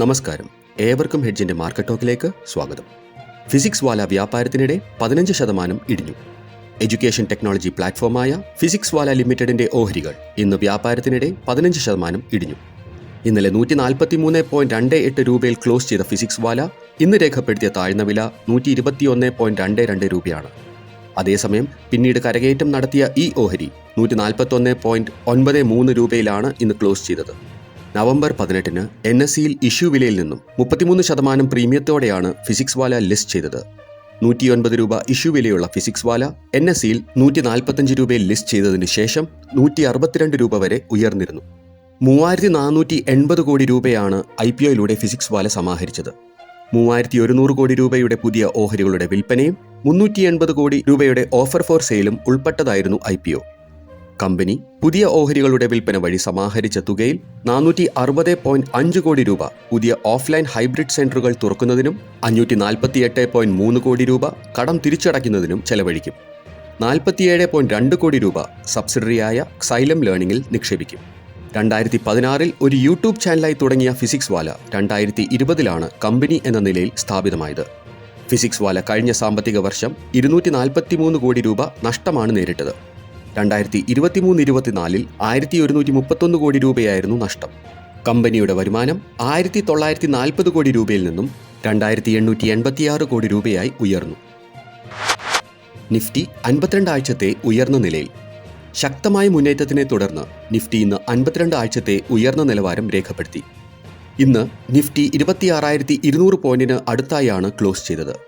നമസ്കാരം. ഏവർക്കും ഹെഡ്ജിന്റെ മാർക്കറ്റ് ടോക്കിലേക്ക് സ്വാഗതം. ഫിസിക്സ് വാല വ്യാപാരത്തിനിടെ പതിനഞ്ച് ശതമാനം ഇടിഞ്ഞു. എഡ്യൂക്കേഷൻ ടെക്നോളജി പ്ലാറ്റ്ഫോമായ ഫിസിക്സ് വാല ലിമിറ്റഡിന്റെ ഓഹരികൾ ഇന്ന് വ്യാപാരത്തിനിടെ പതിനഞ്ച് ശതമാനം ഇടിഞ്ഞു. ഇന്നലെ നൂറ്റി നാൽപ്പത്തി മൂന്ന് പോയിന്റ് രണ്ട് എട്ട് രൂപയിൽ ക്ലോസ് ചെയ്ത ഫിസിക്സ് വാല ഇന്ന് രേഖപ്പെടുത്തിയ താഴ്ന്ന വില നൂറ്റി ഇരുപത്തിയൊന്ന് പോയിന്റ് രണ്ട് രണ്ട് രൂപയാണ്. അതേസമയം പിന്നീട് കരകയറ്റം നടത്തിയ ഈ ഓഹരി നൂറ്റി നാൽപ്പത്തൊന്ന് പോയിന്റ് ഒൻപത് മൂന്ന് രൂപയിലാണ് ഇന്ന് ക്ലോസ് ചെയ്തത്. നവംബർ പതിനെട്ടിന് എൻ എസ് സിയിൽ ഇഷ്യൂ വിലയിൽ നിന്നും മുപ്പത്തിമൂന്ന് ശതമാനം പ്രീമിയത്തോടെയാണ് ഫിസിക്സ് വാല ലിസ്റ്റ് ചെയ്തത്. നൂറ്റിയൊൻപത് രൂപ ഇഷ്യൂ വിലയുള്ള ഫിസിക്സ് വാല എൻ എസ് സിയിൽ നൂറ്റി നാൽപ്പത്തഞ്ച് രൂപയിൽ ലിസ്റ്റ് ചെയ്തതിന് ശേഷം നൂറ്റി അറുപത്തിരണ്ട് രൂപ വരെ ഉയർന്നിരുന്നു. മൂവായിരത്തി നാനൂറ്റി എൺപത് കോടി രൂപയാണ് ഐ പി ഒയിലൂടെ ഫിസിക്സ് വാല സമാഹരിച്ചത്. മൂവായിരത്തി ഒരുന്നൂറ് കോടി രൂപയുടെ പുതിയ ഓഹരികളുടെ വിൽപ്പനയും മുന്നൂറ്റി എൺപത് കോടി രൂപയുടെ ഓഫർ ഫോർ സെയിലും ഉൾപ്പെട്ടതായിരുന്നു ഐ പി ഒ. കമ്പനി പുതിയ ഓഹരികളുടെ വിൽപ്പന വഴി സമാഹരിച്ച തുകയിൽ നാനൂറ്റി അറുപത് പോയിന്റ് അഞ്ച് കോടി രൂപ. പുതിയ ഓഫ്ലൈൻ ഹൈബ്രിഡ് സെന്ററുകൾ തുറക്കുന്നതിനും അഞ്ഞൂറ്റി നാൽപ്പത്തിയെട്ട് പോയിന്റ് മൂന്ന് കോടി രൂപ കടം തിരിച്ചടയ്ക്കുന്നതിനും ചെലവഴിക്കും. നാൽപ്പത്തിയേഴ് പോയിന്റ് രണ്ട് കോടി രൂപ സബ്സിഡറിയായ സൈലം ലേണിംഗിൽ നിക്ഷേപിക്കും. രണ്ടായിരത്തി പതിനാറിൽ ഒരു യൂട്യൂബ് ചാനലായി തുടങ്ങിയ ഫിസിക്സ് വാല രണ്ടായിരത്തി ഇരുപതിലാണ് കമ്പനി എന്ന നിലയിൽ സ്ഥാപിതമായത്. ഫിസിക്സ് വാല കഴിഞ്ഞ സാമ്പത്തിക വർഷം ഇരുന്നൂറ്റി നാൽപ്പത്തി മൂന്ന് കോടി രൂപ നഷ്ടമാണ് നേരിട്ടത്. രണ്ടായിരത്തി ഇരുപത്തിമൂന്ന് ഇരുപത്തിനാലിൽ ആയിരത്തി ഒരുന്നൂറ്റി മുപ്പത്തൊന്ന് കോടി രൂപയായിരുന്നു നഷ്ടം. കമ്പനിയുടെ വരുമാനം ആയിരത്തി തൊള്ളായിരത്തി നാൽപ്പത് കോടി രൂപയിൽ നിന്നും രണ്ടായിരത്തി എണ്ണൂറ്റി എൺപത്തിയാറ് കോടി രൂപയായി ഉയർന്നു. നിഫ്റ്റി അൻപത്തിരണ്ട് ആഴ്ചത്തെ ഉയർന്ന നിലയിൽ. ശക്തമായ മുന്നേറ്റത്തിനെ തുടർന്ന് നിഫ്റ്റി ഇന്ന് അൻപത്തിരണ്ട് ആഴ്ചത്തെ ഉയർന്ന നിലവാരം രേഖപ്പെടുത്തി. ഇന്ന് നിഫ്റ്റി ഇരുപത്തിയാറായിരത്തി ഇരുന്നൂറ് പോയിന്റിന് അടുത്തായാണ് ക്ലോസ് ചെയ്തത്.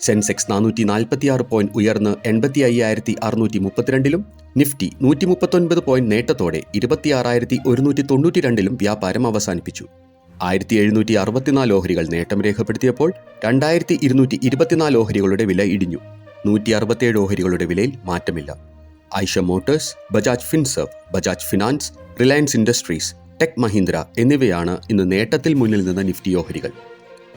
സെൻസെക്സ് നാനൂറ്റി നാൽപ്പത്തിയാറ് പോയിന്റ് ഉയർന്ന് എൺപത്തി അയ്യായിരത്തി അറുന്നൂറ്റി മുപ്പത്തിരണ്ടിലും നിഫ്റ്റി നൂറ്റി മുപ്പത്തൊൻപത് പോയിന്റ് നേട്ടത്തോടെ ഇരുപത്തിയാറായിരത്തി ഒരുന്നൂറ്റി തൊണ്ണൂറ്റി രണ്ടിലും വ്യാപാരം അവസാനിപ്പിച്ചു. ആയിരത്തി എഴുന്നൂറ്റി അറുപത്തിനാല് ഓഹരികൾ നേട്ടം രേഖപ്പെടുത്തിയപ്പോൾ രണ്ടായിരത്തി ഇരുന്നൂറ്റി ഇരുപത്തിനാല് ഓഹരികളുടെ വില ഇടിഞ്ഞു. നൂറ്റി അറുപത്തിയേഴ് ഓഹരികളുടെ വിലയിൽ മാറ്റമില്ല. Eicher motors Bajaj finserv Bajaj finance Reliance industries tech Mahindra എന്നിവയാണ് ഇന്ന് നേട്ടത്തിൽ മുന്നിൽ നിന്ന നിഫ്റ്റി ഓഹരികൾ.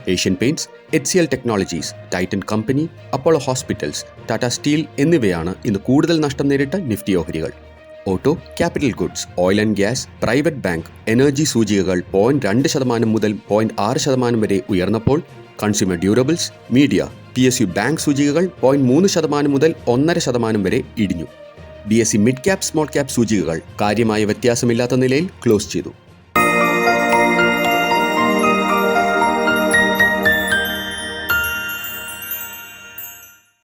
Asian paints H C L technologies Titan company Apollo hospitals Tata steel എന്നിവയാണ് ഇന്ന് കൂടുതൽ നഷ്ടം നേരിട്ട നിഫ്റ്റി ഓഹരികൾ. Auto capital goods oil and gas private bank energy സൂചികകൾ പോയിന്റ് രണ്ട് ശതമാനം മുതൽ പോയിന്റ് ആറ് ശതമാനം വരെ ഉയർന്നപ്പോൾ consumer durables media P S U bank സൂചികകൾ പോയിന്റ് മൂന്ന് ശതമാനം മുതൽ ഒന്നര ശതമാനം വരെ ഇടിഞ്ഞു. B S E mid cap small cap സൂചികകൾ കാര്യമായ വ്യത്യാസമില്ലാത്ത നിലയിൽ ക്ലോസ് ചെയ്തു.